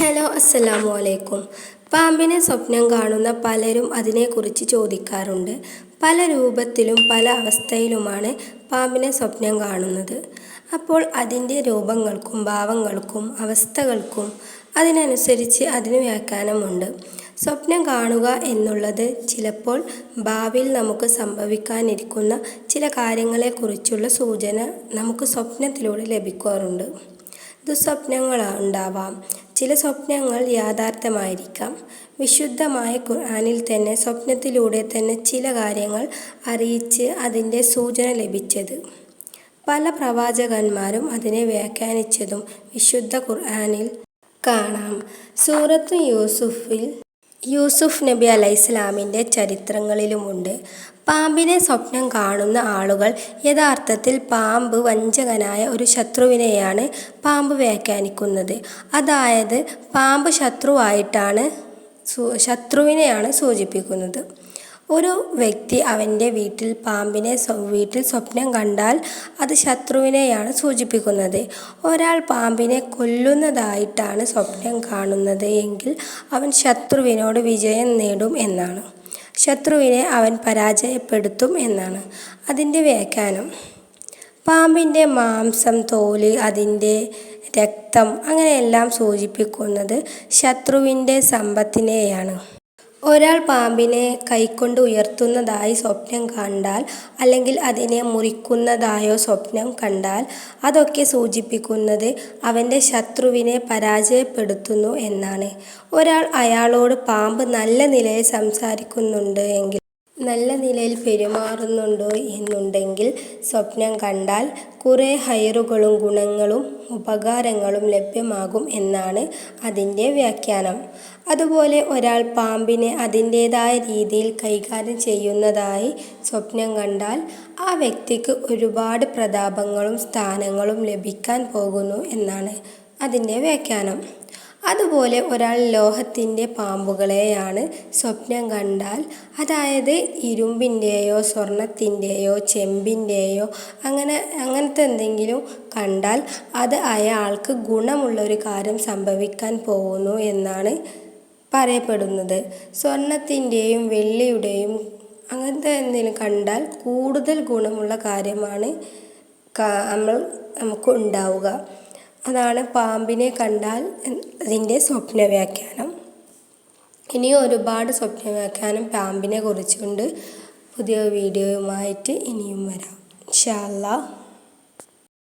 Hello അസ്സലാമു അലൈക്കും പാമ്പിനെ സ്വപ്നം കാണുന്ന പലരും അതിനെക്കുറിച്ച് ചോദിക്കാറുണ്ട്. പല രൂപത്തിലും പല അവസ്ഥയിലുമാണ് പാമ്പിനെ സ്വപ്നം കാണുന്നത്. അപ്പോൾ അതിന്റെ രൂപങ്ങൾക്കും ഭാവങ്ങൾക്കും അവസ്ഥകൾക്കും അതിനനുസരിച്ച് അതിന് വ്യാഖ്യാനമുണ്ട്. സ്വപ്നം കാണുക എന്നുള്ളത് ചിലപ്പോൾ ഭാവിയിൽ നമുക്ക് സംഭവിക്കാനിരിക്കുന്ന ചില കാര്യങ്ങളെക്കുറിച്ചുള്ള സൂചന നമുക്ക് സ്വപ്നത്തിലൂടെ ലഭിക്കാറുണ്ട്. ദുസ്വപ്നങ്ങൾ ഉണ്ടാവാം. ചില സ്വപ്നങ്ങൾ യാഥാർത്ഥ്യമായിരിക്കാം. വിശുദ്ധമായ ഖുർആാനിൽ തന്നെ സ്വപ്നത്തിലൂടെ തന്നെ ചില കാര്യങ്ങൾ അറിയിച്ച് അതിന്റെ സൂചന ലഭിച്ചത്. പല പ്രവാചകന്മാരും അതിനെ വ്യാഖ്യാനിച്ചതും വിശുദ്ധ ഖുർആാനിൽ കാണാം. സൂറത്ത് യൂസുഫിൽ യൂസുഫ് നബി അലൈഹിസ്ലാമിന്റെ ചരിത്രങ്ങളിലുമുണ്ട്. പാമ്പിനെ സ്വപ്നം കാണുന്ന ആളുകൾ യഥാർത്ഥത്തിൽ പാമ്പ് വഞ്ചകനായ ഒരു ശത്രുവിനെയാണ് പാമ്പ് വ്യാഖ്യാനിക്കുന്നത്. അതായത് പാമ്പ് ശത്രുവായിട്ടാണ് ശത്രുവിനെയാണ് സൂചിപ്പിക്കുന്നത്. ഒരു വ്യക്തി അവന്റെ വീട്ടിൽ പാമ്പിനെ വീട്ടിൽ സ്വപ്നം കണ്ടാൽ അത് ശത്രുവിനെയാണ് സൂചിപ്പിക്കുന്നത്. ഒരാൾ പാമ്പിനെ കൊല്ലുന്നതായിട്ടാണ് സ്വപ്നം കാണുന്നത് എങ്കിൽ അവൻ ശത്രുവിനോട് വിജയം നേടും എന്നാണ്. ശത്രുവിനെ അവൻ പരാജയപ്പെടുത്തും എന്നാണ്. അതിന്റെ വ്യാഖ്യാനം. പാമ്പിന്റെ മാംസം തോൽ അതിന്റെ രക്തം അങ്ങനെയെല്ലാം സൂചിപ്പിക്കുന്നത് ശത്രുവിന്റെ സമ്പത്തിനെയാണ്. ഒരാൾ പാമ്പിനെ കൈകൊണ്ട് ഉയർത്തുന്നതായി സ്വപ്നം കണ്ടാൽ അല്ലെങ്കിൽ അതിനെ മുറിക്കുന്നതായോ സ്വപ്നം കണ്ടാൽ അതൊക്കെ സൂചിപ്പിക്കുന്നത് അവന്റെ ശത്രുവിനെ പരാജയപ്പെടുത്തുന്നു എന്നാണ്. ഒരാൾ അയാളോട് പാമ്പ് നല്ല നിലയിൽ സംസാരിക്കുന്നുണ്ട് എങ്കിൽ നല്ല നിലയിൽ പെരുമാറുന്നുണ്ടോ എന്നുണ്ടെങ്കിൽ സ്വപ്നം കണ്ടാൽ കുറേ ഹൈറുകളും ഗുണങ്ങളും ഉപകാരങ്ങളും ലഭ്യമാകും എന്നാണ് അതിന്റെ വ്യാഖ്യാനം. അതുപോലെ ഒരാൾ പാമ്പിനെ അതിന്റേതായ രീതിയിൽ കൈകാര്യം ചെയ്യുന്നതായി സ്വപ്നം കണ്ടാൽ ആ വ്യക്തിക്ക് ഒരുപാട് പ്രതാപങ്ങളും സ്ഥാനങ്ങളും ലഭിക്കാൻ പോകുന്നു എന്നാണ് അതിന്റെ വ്യാഖ്യാനം. അതുപോലെ ഒരാൾ ലോഹത്തിന്റെ പാമ്പുകളെയാണ് സ്വപ്നം കണ്ടാൽ. അതായത് ഇരുമ്പിന്റെയോ സ്വർണത്തിന്റെയോ ചെമ്പിന്റെയോ അങ്ങനെ അങ്ങനത്തെ എന്തെങ്കിലും കണ്ടാൽ അത് അയാൾക്ക് ഗുണമുള്ള ഒരു കാര്യം സംഭവിക്കാൻ പോകുന്നു എന്നാണ് പറയപ്പെടുന്നത്. സ്വർണത്തിന്റെയും വെള്ളിയുടെയും അങ്ങനത്തെ എന്തെങ്കിലും കണ്ടാൽ കൂടുതൽ ഗുണമുള്ള കാര്യമാണ് നമ്മൾ നമുക്ക് ഉണ്ടാവുക. അതാണ് പാമ്പിനെ കണ്ടാൽ അതിന്റെ സ്വപ്ന വ്യാഖ്യാനം. ഇനിയും ഒരുപാട് സ്വപ്ന വ്യാഖ്യാനം പാമ്പിനെ കുറിച്ചുകൊണ്ട് പുതിയ വീഡിയോയുമായിട്ട് ഇനിയും വരാം. ഇൻഷാ